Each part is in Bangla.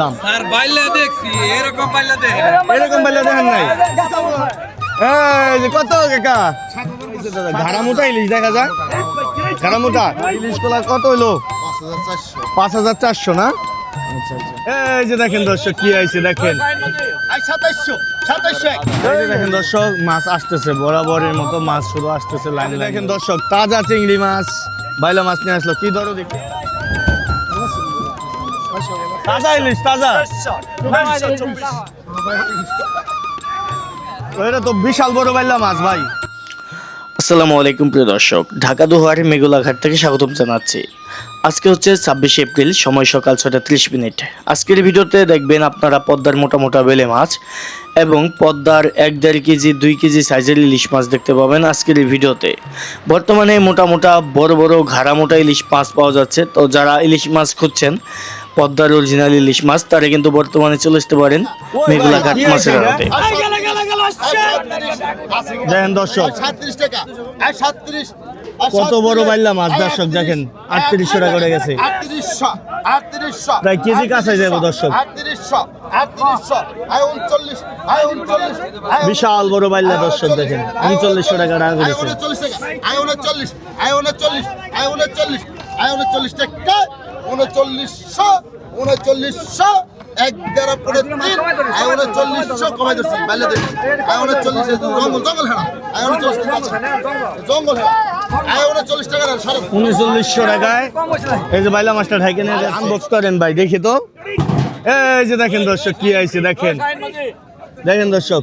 দাম। স্যার বাইলা দেখছি এরকম বাইলা দেখে এরকম বেলা দেখেন নাই? এই কত কাকা? ঘাড়া মোটা ইলিশ দেখা যায় ঘাড়া মোটা? ইলিশ কলা কত হইল? পাঁচ হাজার চারশো না? এই যে দেখেন দর্শক কি আইছে দেখেন। দেখেন দর্শক মাছ আসতেছে বরাবরের মতো মাছ শুধু আসতেছে লাইন দেখেন দর্শক তাজা চিংড়ি মাছ বাইলা মাছ নিয়ে আসলো। কি ধরো দেখি। তাজা এটা তো বিশাল বড় বাইলা মাছ ভাই। আসসালামু আলাইকুম প্রিয় দর্শক, ঢাকা থেকে স্বাগতম জানাচ্ছি। আজকে হচ্ছে ছাব্বিশে এপ্রিল, সময় সকাল ছটা ত্রিশ মিনিট। আজকের ভিডিওতে দেখবেন আপনারা পদ্মার মোটা মোটা বেলে মাছ এবং পদ্মার এক দেড় কেজি, দুই কেজি সাইজের ইলিশ মাছ দেখতে পাবেন আজকের এই ভিডিওতে। বর্তমানে মোটা মোটা বড় বড় ঘাড়া মোটা ইলিশ মাছ পাওয়া যাচ্ছে। তো যারা ইলিশ মাছ খুঁজছেন পদ্মার অরিজিনাল ইলিশ মাছ তারা কিন্তু বর্তমানে চলে আসতে পারেন মেঘুলাঘাট মাছের আড়তে। দেখেন দর্শক। কত বড় বাইলা মাছ দর্শক দেখেন আটত্রিশশো টাকা করে গেছে। প্রায় কেজি কাছে যাব দর্শক। বিশাল বড় বাইলা দর্শক দেখেন উনচল্লিশশো টাকা টাকা আয় করেছে। উনচল্লিশ আয় উনচল্লিশ আয় উনচল্লিশ আয় উনচল্লিশ। আয় উনচল্লিশ টাকা। উনচল্লিশশো উনচল্লিশশো এক দেড় পনেরো তিন আয় উনচল্লিশশো কমাই দিচ্ছি বাইলে দেখি আয় উনচল্লিশ জঙ্গল জঙ্গল হেনা আয় উনচল্লিশ জঙ্গল হেনা টাকা সাড়ে উনচল্লিশশো টাকায়। এই যে বাইলা মাছটা ঢাকে নিয়ে আনবক্স করেন ভাই দেখি তো। এই যে দেখেন দর্শক কি আইছে দেখেন। দেখেন দর্শক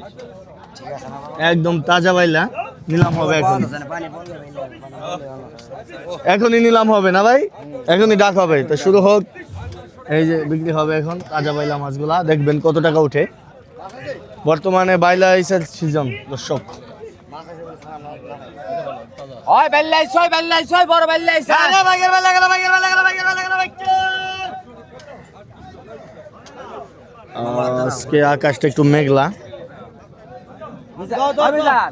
একদম তাজা বাইলা নিলাম হবে এখন। এখনই নিলাম হবে না ভাই? এখনই ডাক হবে। তো শুরু হোক। এই যে বিক্রি হবে এখন তাজা বাইলা মাছগুলা। দেখবেন কত টাকা উঠে। বর্তমানে বাইলা ইসের সিজন দর্শক। ওই বেল্লাইছ ওই বড় গেল গেল গেল আজকে আকাশটা একটু মেঘলা। অভিযান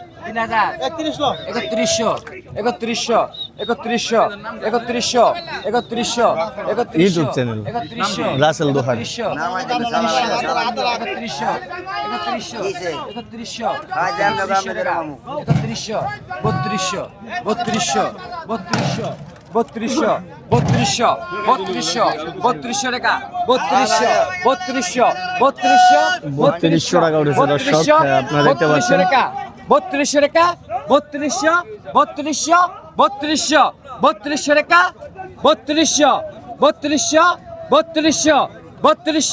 তিন হাজার। একত্রিশশো। একত্রিশশো। একত্রিশশো। একত্রিশশো। একত্রিশশো। একত্রিশশো। YouTube channel. রাসেল দোহার। একত্রিশশো। বত্রিশশো। বত্রিশশো। বত্রিশশো। বত্রিশশো। বত্রিশশো। বত্রিশশো। বত্রিশশো টাকা। বত্রিশশো। বত্রিশশো। বত্রিশশো। বত্রিশশো টাকা উঠেছে দর্শক। আপনারা দেখতে পাচ্ছেন। বত্রিশ রেখা বত্রিশ বত্রিশ বত্রিশ বত্রিশ রেখা বত্রিশ বত্রিশ বত্রিশ বত্রিশ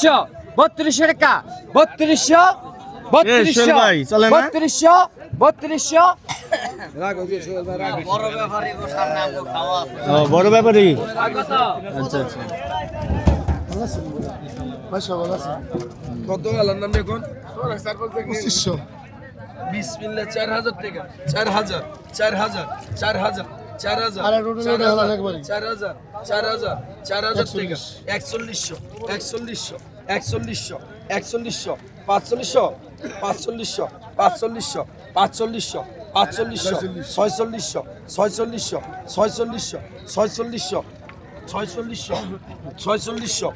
বত্রিশ রেখা বত্রিশ বত্রিশ বত্রিশ বত্রিশ বড় ব্যাপারই আচ্ছা আচ্ছা। পঁচিশশো। বিসমিল্লাহ চার হাজার টাকা। চার হাজার চার হাজার চার হাজার চার হাজার। চার হাজার চার হাজার চার হাজার টাকা একচল্লিশশো একচল্লিশশো একচল্লিশশো একচল্লিশশো পাঁচচল্লিশশো পাঁচচল্লিশশো পাঁচচল্লিশশো পাঁচচল্লিশশো পাঁচচল্লিশশো ছয়চল্লিশশো ছয়চল্লিশশো ছয়চল্লিশশো ছয়চল্লিশশো ছয়চল্লিশশো ছয়চল্লিশশো ছয়চল্লিশশো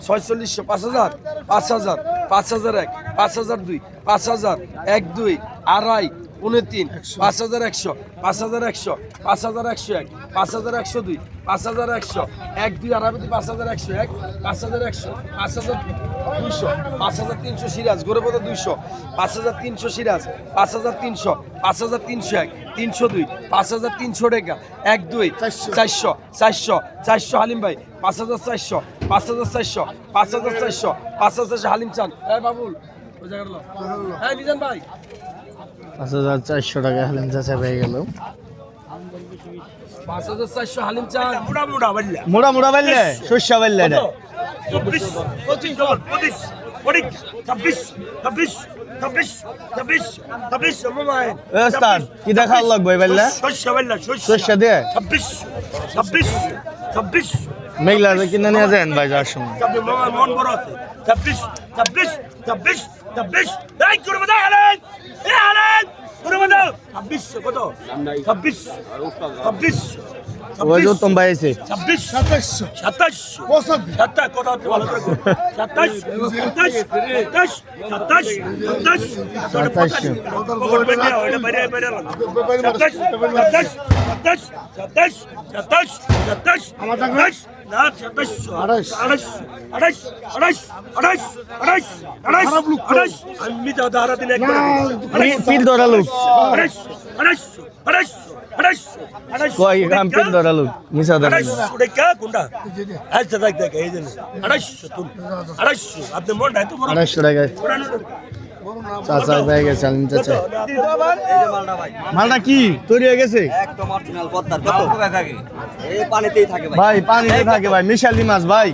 ছয়চল্লিশশো পাঁচ হাজার পাঁচ হাজার পাঁচ হাজার এক, পাঁচ হাজার দুই, পাঁচ হাজার এক দুই, আড়াই উনতিন পাঁচ হাজার একশো পাঁচ হাজার একশো পাঁচ হাজার একশো এক পাঁচ হাজার একশো দুই পাঁচ হাজার একশো এক দুই আড়াই পাঁচ হাজার একশো এক পাঁচ হাজার একশো পাঁচ হাজার দুইশো পাঁচ হাজার তিনশো সিরাজ গৌরবত দুইশো পাঁচ হাজার তিনশো সিরাজ পাঁচ হাজার তিনশো পাঁচ হাজার তিনশো এক তিনশো দুই পাঁচ হাজার তিনশো টাকা এক দুই চারশো চারশো চারশো হালিম ভাই পাঁচ হাজার চারশো পাঁচ হাজার চারশো পাঁচ হাজার চারশো পাঁচ হাজার চারশো হালিম চান হ্যাঁ বাবুল ওই জায়গাটা হ্যাঁ মিজান ভাই পাঁচ হাজার চারশো টাকা হালিম চাচা পেয়ে গেল। মোড়া শস্য বাড়লে কি দেখা লাগবে মেঘলা কিনে নিয়ে যান ভাই যাওয়ার সময়। মন ছাব্বিশ ছাব্বিশ ছাব্বিশ ছাব্বিশ। এই করব না হালেন এ হালেন করব না ছাব্বিশ কত ছাব্বিশ ছাব্বিশ ওই যে উত্তম ভাই আছে ছাব্বিশ সাতাশ সাতাশ সাতাশ কথা হচ্ছে ভালো করে কর। সাতাশ সাতাশ সাতাশ সাতাশ সাতাশ সাতাশশো। পকেট বেরিয়ে ওইটা বেরিয়ে বেরিয়ে লাগবে। সাতাশ সাতাশ সাতাশ সাতাশ সাতাশ সাতাশ পিল ধরা লোক। কয় গ্রাম পিল ধরা লোক? মিশা ধরা আড়াইশো টাকা আচ্ছা মন চাচা পেয়ে গেছে আলিম চাচা মালটা কি তৈরি হয়ে গেছে একদম অরিজিনাল পদ্মার কত থাকে এই পানিতেই থাকে ভাই ভাই পানিতে থাকে ভাই মিশালি মাছ ভাই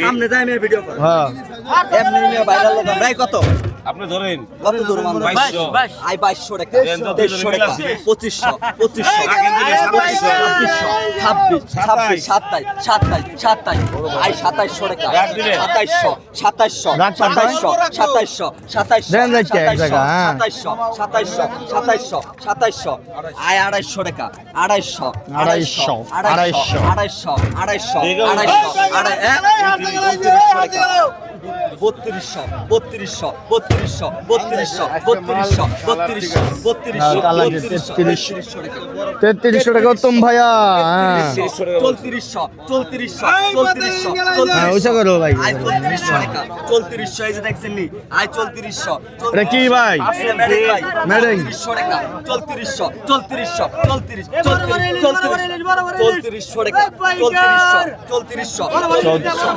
সামনে যাই ভিডিও হ্যাঁ ভাই কত আপনি ধরেন কত মান বাইশশো। আই বাইশশো টাকা তো টাকা পঁচিশশো পঁচিশশো। ছাব্বিশশো ছাব্বিশ ছাব্বিশ সাতাইশ সাতাইশ সাতাইশ আই সাতাইশশো টাকা সাতাইশশো সাতাইশশো সাতাইশশো সাতাইশশো সাতাইশশো হ্যাঁ। সাতাইশশো সাতাইশশো সাতাইশশো সাতাইশশো আয় আড়াইশো টাকা আড়াইশো আড়াইশো, আড়াইশো আড়াইশো আড়াইশো আড়াইশো আড়াই হ্যাঁ? বত্রিশশো বত্রিশশো বত্রিশশো বত্রিশশো বত্রিশশো বত্রিশশো তেত্রিশশো টাকা উত্তম ভাইয়া হ্যাঁ। চৌত্রিশশো চৌত্রিশশো চৌত্রিশশো হ্যাঁ ওইসা করো ভাই। আয় চৌত্রিশশো টাকা। চৌত্রিশশো এই যে দেখছেন নি আয় চৌত্রিশশো এটা কি ভাই? ভাই। ম্যাডাম। চৌত্রিশশো টাকা। চৌত্রিশশো চৌত্রিশশো চৌত্রিশ চৌত্রিশ চৌত্রিশশো টাকা। চৌত্রিশশো চৌত্রিশশো চৌত্রিশশো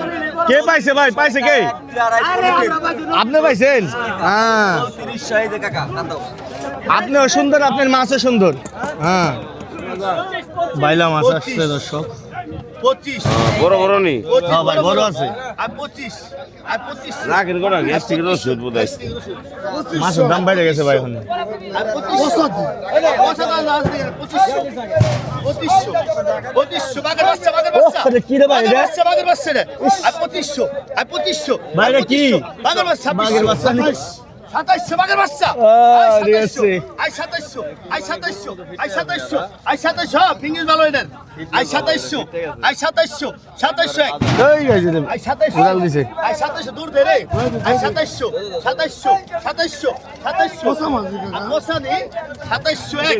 কে পাইছে ভাই? পাইছে কে? আপনি পাইছেন? হ্যাঁ। আপনিও সুন্দর আপনার মাছও সুন্দর। হ্যাঁ। বাইলা মাছ আসছে দর্শক। পঁচিশ। বড় বড় নি? হ্যাঁ ভাই বড়। আছে। আর পঁচিশ আর পঁচিশ। রাখেন কোনা গ্যাস থেকে ওষুধ বোধ হয় মাছের দাম বেড়ে গেছে ভাই এখন। আর পঁচিশশো। আর পঁচিশশো আর পঁচিশশো এটা কি? বাঘের বাচ্চা বাঘের বাচ্চা নি? সাতাইশশো বাঘের বাচ্চা। আই সাতাইশশো আই সাতাইশশো আই সাতাইশশো আই সাতাইশশো ফিঙ্গিস ভালো এটার আই সাতাইশশো আই সাতাইশশো সাতাইশশো আই সাতাইশশো দিছে। আই সাতাইশশো দূর দে রে আই সাতাইশশো সাতাইশশো সাতাইশশো সাতাইশশো নেই সাতাইশশো এক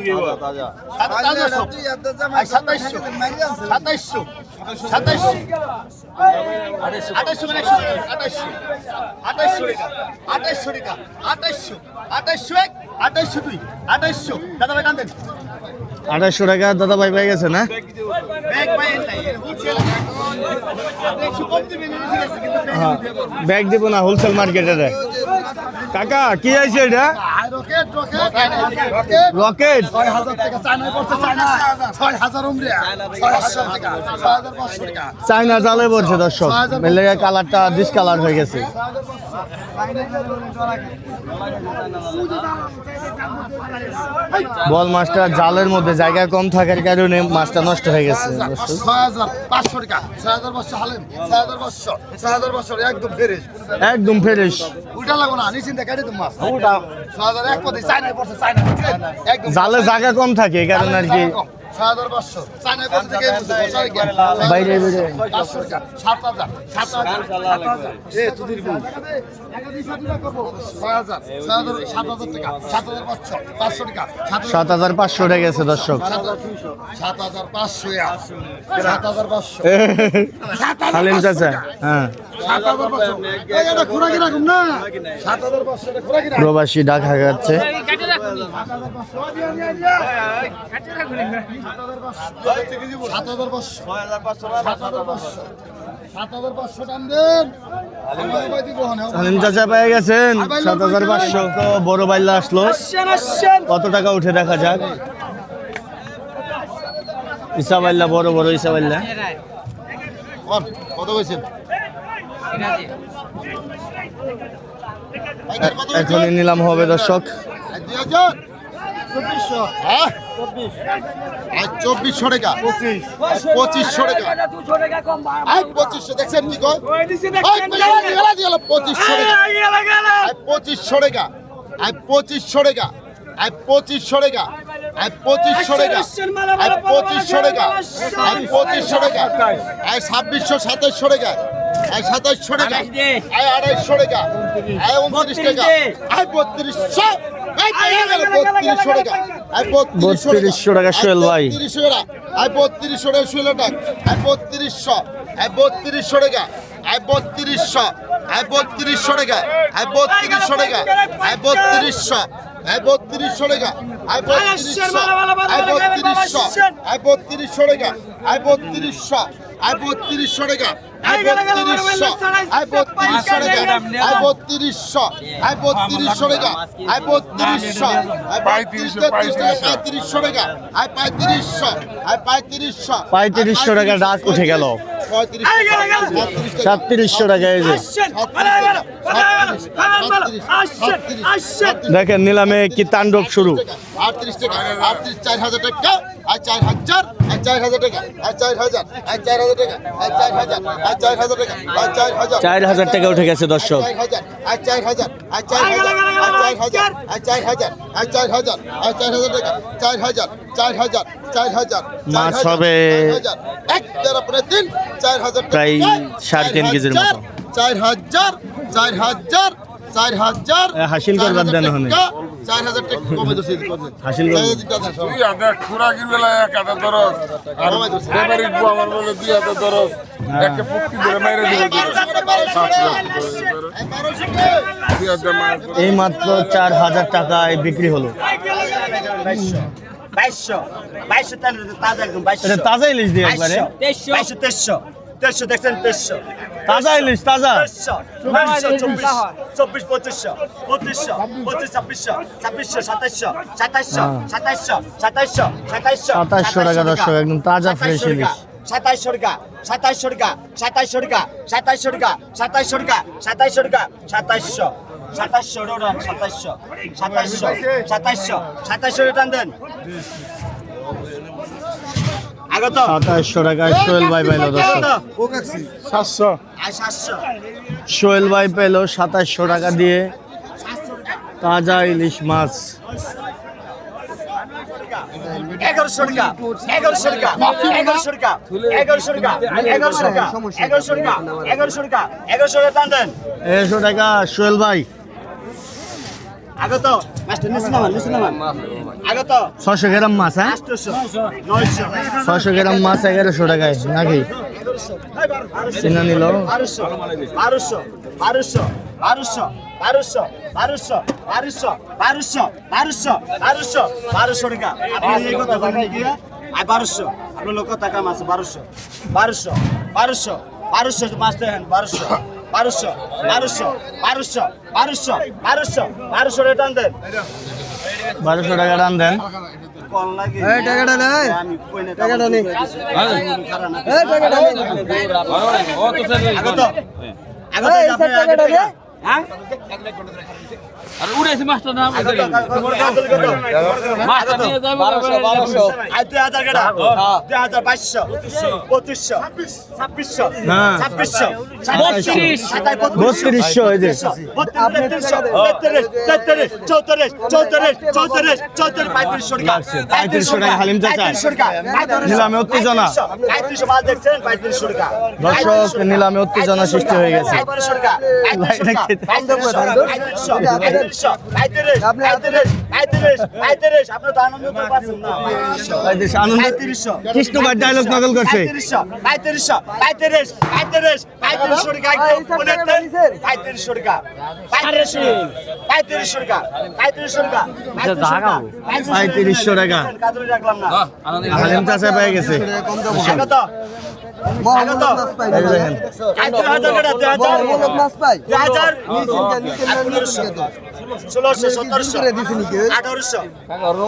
সাতাইশশো আই সাতাইশশো সাতাইশশো সাতাইশশো আঠাইশশো মানে একশো আঠাইশশো আঠাইশশো টাকা আঠাইশশো টাকা আঠাইশশো আঠাইশশো এক আঠাইশশো দুই আঠাইশশো দাদা ভাই দেন। আঠাশশো টাকা। দাদা ভাই পেয়ে গেছে না? ব্যাগ ভাই হ্যাঁ দিব না হোলসেল মার্কেটে কাকা কি আছে এটা? রকেট চায়না চাইনা জালে পড়ছে দর্শক। মেলে কালারটা ডিস কালার হয়ে গেছে। বল মাছটা জালের মধ্যে জায়গা কম থাকার কারণে মাছটা নষ্ট হয়ে গেছে একদম ফ্রেশ জালে জায়গা কম থাকে এই কারণে আর কি বাইরে বাইরে। সাত হাজার সাত হাজার সাত সাত পাঁচশো টাকা গেছে দর্শক সাত হাজার পাঁচশো সাত হাজার পাঁচশো হালিম চাচা হ্যাঁ প্রবাসী ঢাকা যাচ্ছে পেয়ে গেছেন। সাত হাজার পাঁচশো। বড় বাইলা আসলো কত টাকা উঠে দেখা যাক। ইসাবাইল্লা বড় বড় ইসাবাইল্লা বল, কত এখনই নিলাম হবে দর্শক। আর হ্যাঁ চব্বিশশো টাকা পঁচিশশো টাকা আর পঁচিশশো দেখছেন কি পঁচিশশো টাকা পঁচিশশো টাকা আর পঁচিশশো টাকা আর পঁচিশশো টাকা আর পঁচিশশো টাকা আর পঁচিশশো টাকা আর পঁচিশশো টাকা আর ছাব্বিশশো সাতাইশশো টাকা আর সাতাইশশো টাকা আর আড়াইশো টাকা আর উনত্রিশ টাকা আর বত্রিশশো বত্রিশশো টাকা। শোয়েল ভাই। বত্রিশশো টাকা শোয়েল টাকা বত্রিশশো বত্রিশশো টাকা বত্রিশশো বত্রিশশো টাকা বত্রিশশো টাকা বত্রিশশো বত্রিশশো টাকা বত্রিশশো বত্রিশশো বত্রিশশো টাকা বত্রিশশো টাকা বত্রিশশো বত্রিশশো আয় বত্রিশশো পঁয়ত্রিশশো টাকা আয় পঁয়ত্রিশশো আয় পঁয়ত্রিশশো পঁয়ত্রিশশো টাকা উঠে সাতত্রিশশো টাকা দেখেন নিলামে কি তাণ্ডব শুরু আটত্রিশ টাকা আটত্রিশ চার হাজার টাকা আর চার হাজার আর চার হাজার টাকা আর চার হাজার আর চার হাজার টাকা আর চার হাজার আর চার হাজার টাকা আর চার হাজার চার হাজার টাকা উঠে গেছে দর্শক চার হাজার আর চার হাজার আর চার হাজার আর চার হাজার আর চার হাজার আর চার হাজার আর চার হাজার টাকা চার হাজার চার হাজার চার হাজার মাছ হবে এক পরে তিন চার হাজার প্রায় সাড়ে তিন চার কেজির হাজার, মতো। চার হাজার চার হাজার চার হাজার হাসিল চার করবার হাজার দেন টাকা, চার হাজার টাকা কমে দিচ্ছে হাসিল দুই হাজার খুরা কিনলে এক হাজার দরস আর এবার আমার বলে দুই হাজার দরস একটা ধরে মেরে দিবে। মায়ের এই মাত্র চার হাজার টাকায় বিক্রি হলো। বাইশশো বাইশশো। তাজা একদম এটা তাজা ইলিশ দিয়ে একবারে। বাইশশো তেইশশো। দেড়শো দেখছেন? দেড়শো তাজা ইলিশ তাজা? চব্বিশ চব্বিশ পঁচিশশো। পঁচিশশো পঁচিশ ছাব্বিশশো। ছাব্বিশশো সাতাইশশো। সাতাইশশো সাতাইশশো সাতাইশশো সাতাইশশো সাতাশশো টাকা দর্শক একদম তাজা ফ্রেশ ইলিশ। সাতাইশ সরকা সাতাইশ সরকা সাতাইশ সরকা সাতাইশ সরকা সাতাইশ সরকা সাতাইশ সরকা সাতাইশশো। সাতাইশশো রান সাতাইশশো। সাতাইশশো সাতাইশশো সাতাইশশো রান দেন। সোহেল ভাই পাইলো সাতশো। সোহেল ভাই পেল সাতাইশশো টাকা দিয়ে। তাজা ইলিশ মাছ। এগারোশো টাকা। এগারোশো টাকা। এগারোশো টাকা। এগারোশো টাকা। এগারোশো টাকা। এগারোশো টাকা। এগারোশো টাকা। এগারোশো টাকা টান দেন। টাকা সোহেল ভাই। আগত। মাস্টার নিচে নামান নিচে নামান। আগত ছশো গ্রাম মাছ হ্যাঁ ছশো গ্রাম মাছ এগারোশো টাকায় নাকি চিনা নিল বারোশো বারোশো বারোশো বারোশো বারোশো বারোশো বারোশো বারোশো টাকা আপনি কথা বলেন কি আর বারোশো আপনার লোক টাকা মাছ বারোশো বারোশো বারোশো বারোশো মাছ দেখেন বারোশো বারোশো বারোশো বারোশো বারোশো বারোশো বারোশো রেট দেন বারোশো টাকা দাম দেন। কল লাগে টাকাটা আর উড়েছে মাস্টার নাম নিলামে উত্তেজনা। দর্শক নিলামে উত্তেজনা সৃষ্টি হয়ে গেছে। কৃষ্ণবার ডায়লগ নকল করছে পঁয়ত্রিশশো টাকা হালিম চাষা পেয়ে গেছে হাজার ষোলোশো সতেরোশো আঠারোশো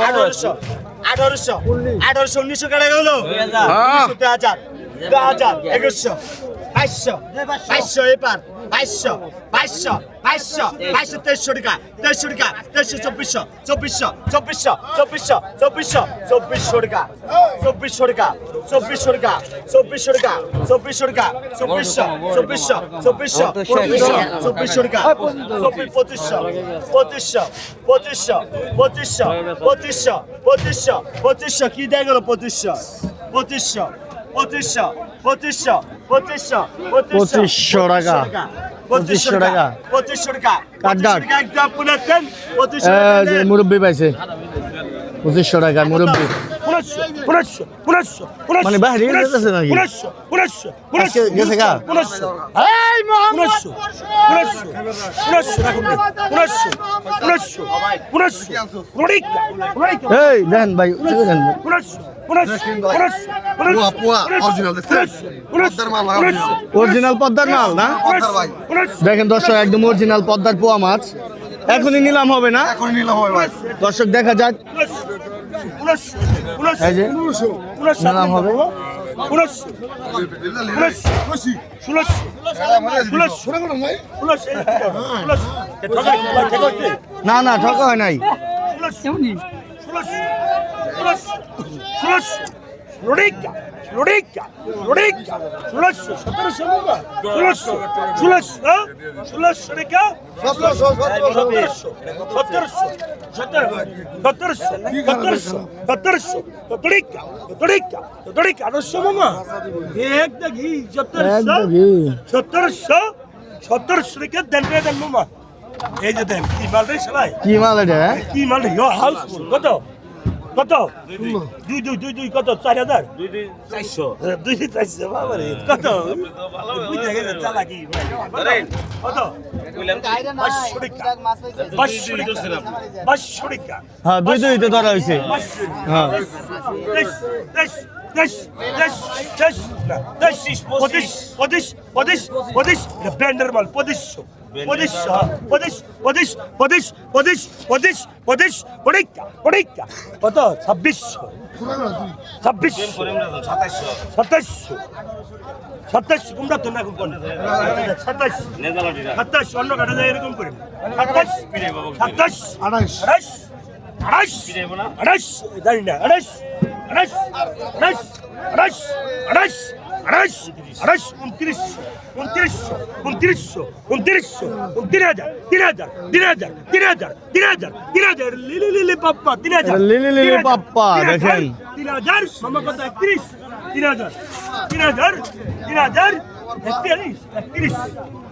আঠারোশো আঠারোশো আঠারোশো উনিশশো কেটে গেল। হাজার দুই হাজার একুশশো। বাইশশো বাইশশো কি দেয় গেল পঁচিশশো? পঁচিশশো পঁচিশশো পঁচিশশো পঁচিশশো পঁচিশশো টাকা। পঁচিশশো টাকা টাকা। মুরব্বী পাইছে পঁচিশশো টাকা মুরব্বী মানে বাইরে নাকি? গেছে গা? এই দেন ভাই। অরিজিনাল পদ্মার মাল না দেখেন দর্শক একদম অরিজিনাল পদ্মার পোয়া মাছ এখনই নিলাম হবে না এখন নিলাম হবে দর্শক দেখা যাক এই যে নিলাম হবে না না ঠকা হয় নাই Lorica, Lorica, Lorica, ষোলোশো সতেরোশো ষোলোশো ষোলোশো ষোলোশো রেখা সতেরোশো সতেরোশো। সতেরোশো সতেরোশো সতেরোশো সতেরিকা সতেরিকা সতেরিকা আদর্শ মামা এক দেখি সতেরোশো কি? সতেরোশো সতেরোশো রেখা দেন দেন মামা। এই যে দেন কি মাল রে সবাই কি মাল হ্যাঁ? কি মাল রে হাউসফুল কত? কত দুই দুই দুই দুই কত চার হাজার দুই দুই চারশো দুই দুই চারশো বাবা রে কত বুঝে গেছে চালাকি কত পাঁচশো টাকা পাঁচশো টাকা পাঁচশো টাকা হ্যাঁ দুই দুইতে ধরা হয়েছে হ্যাঁ দেশ দেশ দেশ দেশ দেশ না দেশ পঁচিশ পঁচিশ পঁচিশ পঁচিশ এটা ব্র্যান্ডের মাল পঁচিশশো পঁচিশশো পঁচিশ পঁচিশ পঁচিশ পঁচিশ পঁচিশ পঁচিশ পরীক্ষা পরীক্ষা কত? ছাব্বিশশো। ছাব্বিশশো। সাতাশশো। সাতাশশো। কুমড়া তো না কোন সাতাশ সাতাশ অন্য কাটা যায় এরকম করে। সাতাশ সাতাশ আড়াইশ। আড়াইশ আড়াইশ আড়াইশ জানি না। আড়াইশ আড়াইশ আড়াইশ আড়াইশ আড়াইশ আড়াইশ আড়াইশ উনত্রিশশো উনত্রিশশো উনত্রিশশো উনত্রিশশো তিন হাজার তিন হাজার তিন হাজার তিন হাজার তিন হাজার তিন হাজার লিলি লিলি পাপ্পা তিন হাজার লিলি লিলি পাপ্পা, দেখেন। তিন হাজার মামা কত একত্রিশ তিন হাজার তিন হাজার তিন হাজার একত্রিশ একত্রিশ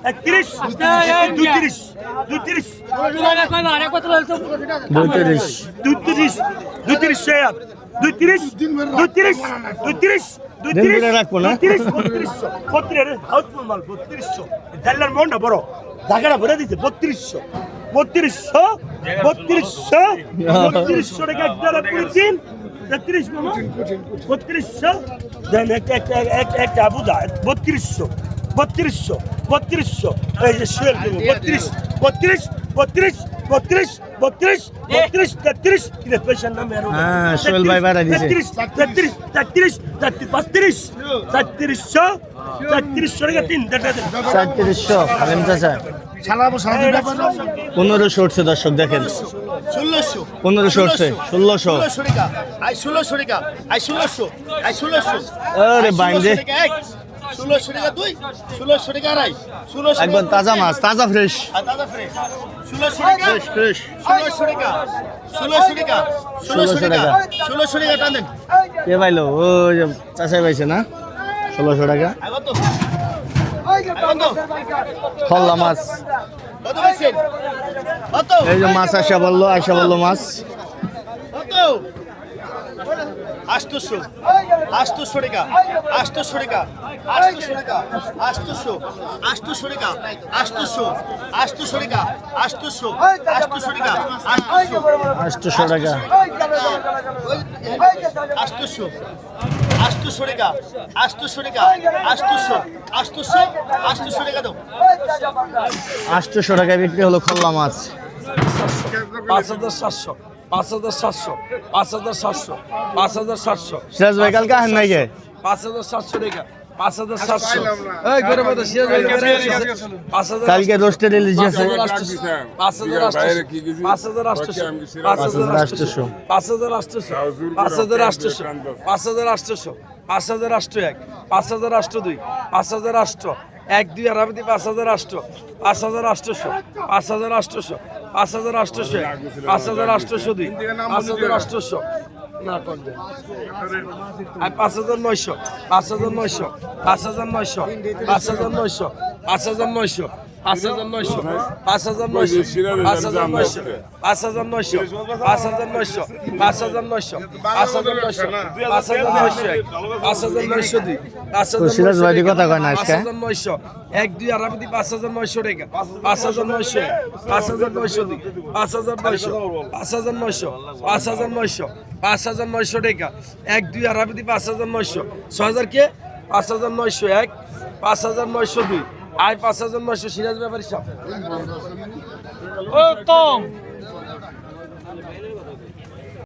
একত্রিশ দুত্রিশ দুত্রিশ দুইত্রিশ দুত্রিশ দুত্রিশ এক দুত্রিশ দুত্রিশ দুত্রিশ দিন করে রাখব না? দুত্রিশ বত্রিশশো। বত্রিশ হাউসফুল মাল বত্রিশশো। জানলার মনটা বড়। ঢাকাটা ভরে দিচ্ছে বত্রিশশো। বত্রিশশো বত্রিশশো বত্রিশশো টাকা একটা পুরো দিন। তেত্রিশ মামা। বত্রিশশো। দেন একটা একটা একটা একটা বুঝা বত্রিশশো বত্রিশশো বত্রিশশো। এই যে শুয়েল বত্রিশ বত্রিশ। বত্রিশ বত্রিশ বত্রিশ বত্রিশ তেত্রিশ। হ্যাঁ, সোহেল ভাই বাইরে দিছে। তেত্রিশ তেত্রিশ তেত্রিশ তেত্রিশ বত্রিশ তেত্রিশশো তেত্রিশশো টাকা তিন সাঁত্রিশশো আলিম চাচা। পনেরোশো উঠছে দর্শক দেখেন। ষোলোশো। পনেরোশো উঠছে ষোলোশো। ষোলোশো টাকা আই ষোলোশো আই ষোলোশো। আরে বাইন্দে। ষোলোশো টাকা দুই। ষোলোশো টাকা আড়াই। ষোলোশো একদম তাজা মাছ তাজা ফ্রেশ আর দাদা ফ্রেশ কে পাইলো? ও যে পাইছে না? ষোলোশো টাকা। খল্লা মাছ। এই যে মাছ আসা বলল আসা বলল মাছ। আটশোশো আটশোশো টাকা আটশোশো টাকা আটশোশো টাকা আটশোশো আটশোশো টাকা আটশোশো আটশোশো টাকা আটশোশো আটশোশো টাকা আটশোশো টাকা দাও। টাকায় বিক্রি হলো খল্লা মাছ। পাঁচ হাজার সাতশো। পাঁচ হাজার সাতশো পাঁচ হাজার সাতশো পাঁচ হাজার সাতশো সিরাজ ভাই কালকে আহেন নাই গে পাঁচ হাজার সাতশো টাকা পাঁচ হাজার সাতশো এই করে বলতো সিরাজ ভাই। পাঁচ হাজার কালকে রোস্টের ইলিশ আছে পাঁচ হাজার আটশোশো পাঁচ হাজার আটশোশো পাঁচ হাজার আটশোশো পাঁচ হাজার আটশোশো পাঁচ হাজার আটশোশো পাঁচ হাজার আটশোশো পাঁচ হাজার আটশো এক পাঁচ হাজার আটশো দুই পাঁচ হাজার আটশো এক দুই আরামতি পাঁচ হাজার রাষ্ট্র পাঁচ হাজার আটশোশো পাঁচ হাজার আটশোশো পাঁচ হাজার আটশোশো পাঁচ হাজার আটশোশো দুই পাঁচ হাজার করবে পাঁচ হাজার নয়শো পাঁচ হাজার নয়শো পাঁচ হাজার নয়শো পাঁচ হাজার নয়শো পাঁচ হাজার নয়শো পাঁচ হাজার নয়শো পাঁচ হাজার নয়শো পাঁচ হাজার নয়শো পাঁচ হাজার নয়শো পাঁচ হাজার নয়শো পাঁচ হাজার নয়শো পাঁচ হাজার নয়শো পাঁচ হাজার নয়শো এক পাঁচ হাজার নয়শো দুই পাঁচ হাজার কথা কয় না পাঁচ হাজার নয়শো এক দুই আরামতি পাঁচ হাজার নয়শো টাকা পাঁচ হাজার নয়শো পাঁচ হাজার নয়শো দুই পাঁচ হাজার নয়শো পাঁচ হাজার নয়শো পাঁচ হাজার নয়শো পাঁচ হাজার নয়শো টাকা এক দুই আরামতি পাঁচ হাজার নয়শো ছয় হাজার কে পাঁচ হাজার নয়শো এক পাঁচ হাজার নয়শো দুই আয় পাঁচ হাজার নয়শো সিরাজ ব্যাপারী সব। ও কম